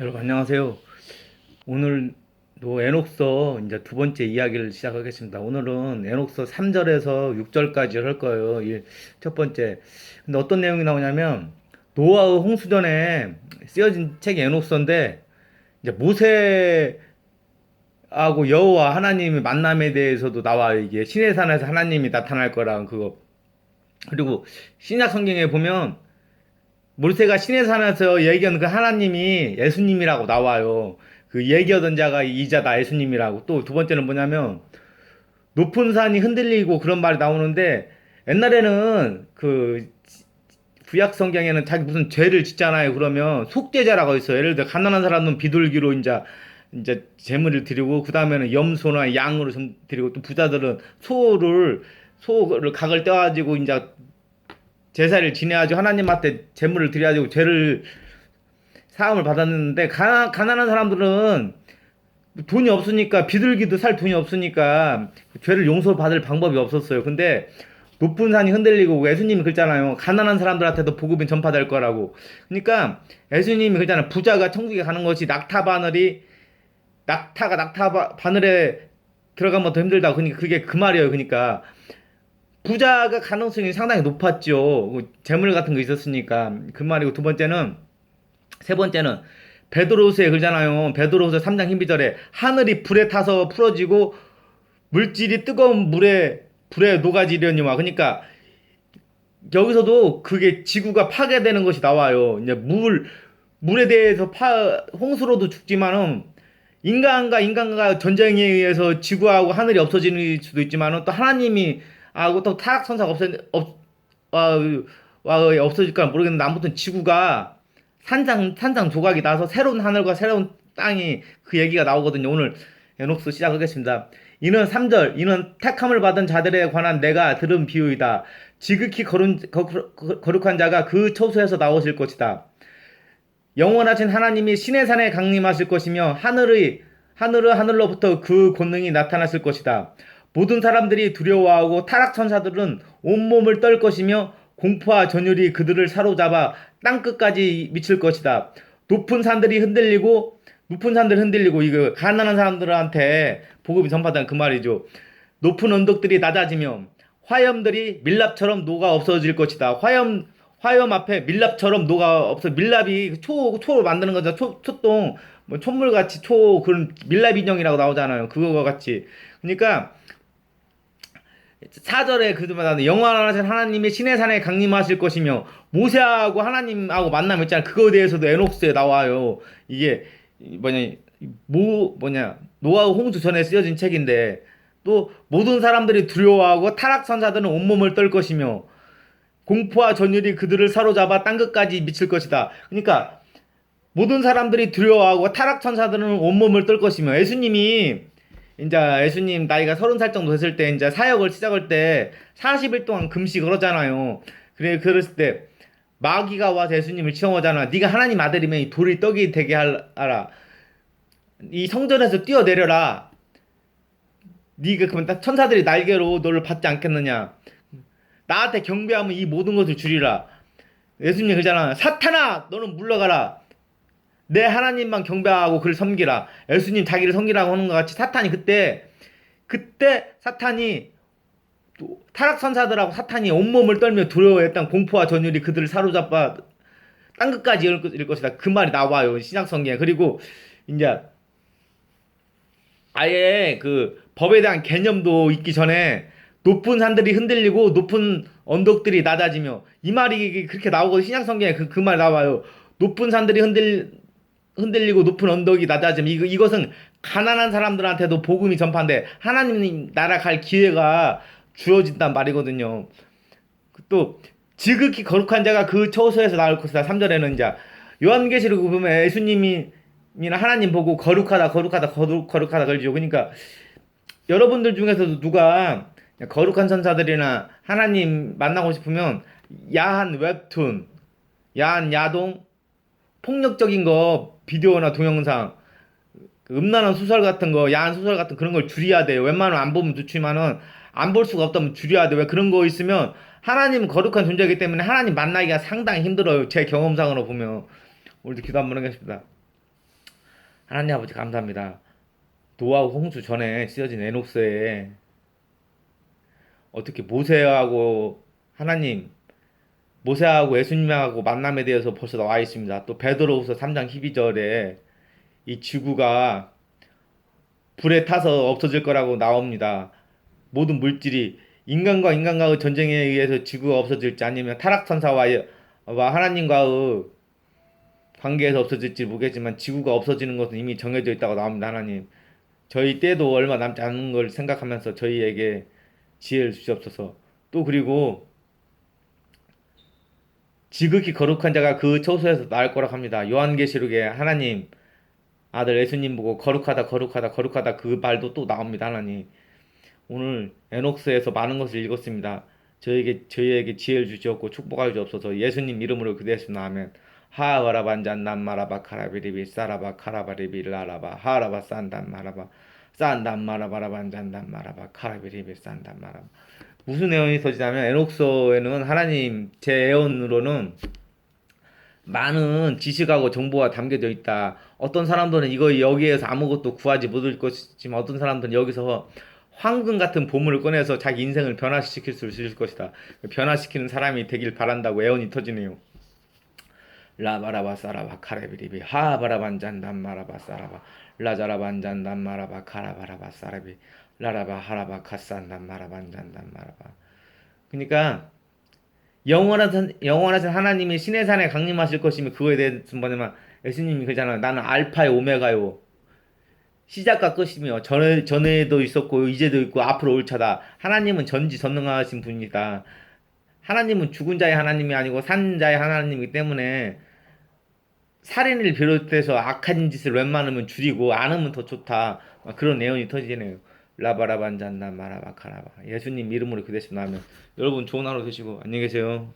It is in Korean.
여러분 안녕하세요. 오늘도 에녹서 이제 두 번째 이야기를 시작하겠습니다. 오늘은 에녹서 3절에서 6절까지 할 거예요. 이 첫 번째. 근데 어떤 내용이 나오냐면 노아의 홍수전에 쓰여진 책이 에녹서인데 이제 모세하고 여호와 하나님의 만남에 대해서도 나와요. 이게 신의 산에서 하나님이 나타날 거랑 그거. 그리고 신약 성경에 보면 모세가 신의 산에서 얘기한 그 하나님이 예수님이라고 나와요. 그 얘기하던 자가 이자다 예수님이라고. 또 두 번째는 뭐냐면 높은 산이 흔들리고 그런 말이 나오는데 옛날에는 그 구약 성경에는 자기 무슨 죄를 짓잖아요. 그러면 속죄자라고 있어요. 예를 들어 가난한 사람은 비둘기로 이제 이제 제물을 드리고 그 다음에는 염소나 양으로 좀 드리고 또 부자들은 소를 소를 각을 떼가지고 이제 제사를 지내가지고 하나님한테 제물을 드려가지고 죄를 사함을 받았는데 가, 가난한 사람들은 돈이 없으니까 비둘기도 살 돈이 없으니까 죄를 용서받을 방법이 없었어요. 근데 높은 산이 흔들리고 예수님이 그랬잖아요. 가난한 사람들한테도 복음이 전파될 거라고. 그러니까 예수님이 그랬잖아요. 부자가 천국에 가는 것이 낙타 바늘이 낙타가 낙타 바- 바늘에 들어가면 더 힘들다고. 그러니까 그게 그 말이에요. 그러니까 부자가 가능성이 상당히 높았죠. 그 재물 같은 거 있었으니까 그 말이고 두 번째는 세 번째는 베드로스에 그러잖아요. 베드로스 3장 힘비절에 하늘이 불에 타서 풀어지고 물질이 뜨거운 물에 불에 녹아지려니와 그러니까 여기서도 그게 지구가 파괴되는 것이 나와요. 이제 물 물에 대해서 파 홍수로도 죽지만은 인간과 인간과 전쟁에 의해서 지구하고 하늘이 없어지는 수도 있지만은 또 하나님이 하고 또 타락 선사가 없어 없 와, 와 없어질까 모르겠는데 아무튼 지구가 산장 산장 조각이 나서 새로운 하늘과 새로운 땅이 그 얘기가 나오거든요. 오늘 에녹스 시작하겠습니다. 이는 3절 이는 택함을 받은 자들에 관한 내가 들은 비유이다. 지극히 거룩, 거- 거룩한 자가 그 처소에서 나오실 것이다. 영원하신 하나님이 신의 산에 강림하실 것이며 하늘의 하늘의 하늘로부터 그 권능이 나타났을 것이다. 모든 사람들이 두려워하고 타락 천사들은 온몸을 떨 것이며 공포와 전율이 그들을 사로잡아 땅 끝까지 미칠 것이다. 높은 산들이 흔들리고 높은 산들 흔들리고 이거 가난한 사람들한테 복음이 전파된 그 말이죠. 높은 언덕들이 낮아지며 화염들이 밀랍처럼 녹아 없어질 것이다. 화염 화염 앞에 밀랍처럼 녹아 없어 밀랍이 초 초로 만드는 거죠. 초 초똥 뭐 촛물 같이 초 그런 밀랍 인형이라고 나오잖아요. 그거와 같이. 그러니까 4절에 그들마다 영원하신 하나님이 신의 산에 강림하실 것이며 모세하고 하나님하고 만남 있잖아요. 그거에 대해서도 에녹스에 나와요. 이게 뭐냐 모 뭐냐 노아우 홍수 전에 쓰여진 책인데 또 모든 사람들이 두려워하고 타락 선사들은 온몸을 떨 것이며 공포와 전율이 그들을 사로잡아 땅 끝까지 미칠 것이다. 그러니까 모든 사람들이 두려워하고 타락 천사들은 온몸을 떨 것이며 예수님이 이제 예수님 나이가 서른 살 정도 됐을 때 이제 사역을 시작할 때 40일 동안 금식을 하잖아요. 그래 그랬을 때 마귀가 와서 예수님을 시험하잖아. 네가 하나님 아들이면 이 돌이 떡이 되게 하라. 이 성전에서 뛰어내려라. 네가 그러면 딱 천사들이 날개로 너를 받지 않겠느냐. 나한테 경배하면 이 모든 것을 주리라. 예수님 그러잖아. 사탄아, 너는 물러가라. 내 하나님만 경배하고 그를 섬기라. 예수님 자기를 섬기라고 하는 것 같이 사탄이 그때 그때 사탄이 또 타락 선사들하고 사탄이 온몸을 떨며 두려워했던 공포와 전율이 그들을 사로잡아 땅 끝까지 이를 것이다. 그 말이 나와요. 신약 성경에. 그리고 이제 아예 그 법에 대한 개념도 있기 전에 높은 산들이 흔들리고 높은 언덕들이 낮아지며 이 말이 그렇게 나오고 신약 성경에 그 그 말 나와요. 높은 산들이 흔들 흔들리고 높은 언덕이 낮아지면 이거 이것은 가난한 사람들한테도 복음이 전파인데 하나님 나라 갈 기회가 주어진단 말이거든요. 또 지극히 거룩한 자가 그 처소에서 나올 것이다. 3절에는 이제 요한계시록 보면 예수님이 하나님 보고 거룩하다 거룩하다 거룩 거룩하다 그러죠. 그러니까 여러분들 중에서도 누가 거룩한 선사들이나 하나님 만나고 싶으면 야한 웹툰, 야한 야동, 폭력적인 거 비디오나 동영상, 그 음란한 소설 같은 거, 야한 소설 같은 그런 걸 줄여야 돼요. 웬만하면 안 보면 좋지만은 안 볼 수가 없다면 줄여야 돼. 왜 그런 거 있으면 하나님은 거룩한 존재이기 때문에 하나님 만나기가 상당히 힘들어요. 제 경험상으로 보면 오늘도 기도 한번 하겠습니다. 하나님 아버지 감사합니다. 노아우 홍수 전에 쓰여진 에녹스에 어떻게 모세하고 하나님 모세하고 예수님하고 만남에 대해서 벌써 나와 있습니다. 또 베드로후서 3장 12절에 이 지구가 불에 타서 없어질 거라고 나옵니다. 모든 물질이 인간과 인간과의 전쟁에 의해서 지구가 없어질지 아니면 타락천사와 와 하나님과의 관계에서 없어질지 모르겠지만 지구가 없어지는 것은 이미 정해져 있다고 나옵니다. 하나님. 저희 때도 얼마 남지 않은 걸 생각하면서 저희에게 지혜를 주시옵소서. 또 그리고 지극히 거룩한 자가 그 처소에서 나을 거라고 합니다. 요한계시록에 하나님 아들 예수님 보고 거룩하다 거룩하다 거룩하다 그 말도 또 나옵니다. 하나님. 오늘 에녹스에서 많은 것을 읽었습니다. 저에게 저희에게 지혜를 주시옵고 축복하여 주옵소서. 예수님 이름으로 그대했습니다. 아멘. 하와라 반잔 남마라바 카라비리비 사라바 카라바리비 라라바 하라바 산단 마라바 산단 마라바라 반잔 남마라바 카라비리비 산단 마라바 무슨 내용이 터지냐면 에녹서에는 하나님 제 애언으로는 많은 지식하고 정보가 담겨져 있다. 어떤 사람들은 이거 여기에서 아무것도 구하지 못할 것이지만 어떤 사람들은 여기서 황금 같은 보물을 꺼내서 자기 인생을 변화시킬 수 있을 것이다. 변화시키는 사람이 되길 바란다고 애언이 터지네요. 라바라바 사라바 카레비리비 하바라반잔단 마라바 사라바 라자라반잔 단 마라바 카라바라바 사라비 라라바 하라바 카산 단 마라반잔 단 마라바. 그러니까 영원하신 영원하신 하나님이 신의 산에 강림하실 것이며 그거에 대해서 뭐냐면 예수님이 그잖아요. 나는 알파의 오메가요. 시작과 끝이며 전에 전에도 있었고 이제도 있고 앞으로 올 차다. 하나님은 전지 전능하신 분이다. 하나님은 죽은 자의 하나님이 아니고 산 자의 하나님이기 때문에 살인을 비롯해서 악한 짓을 웬만하면 줄이고 안 하면 더 좋다. 막 그런 내용이 터지네요. 라바라반잔나 마라바카라바. 예수님 이름으로 그 대신 나면 여러분 좋은 하루 되시고 안녕히 계세요.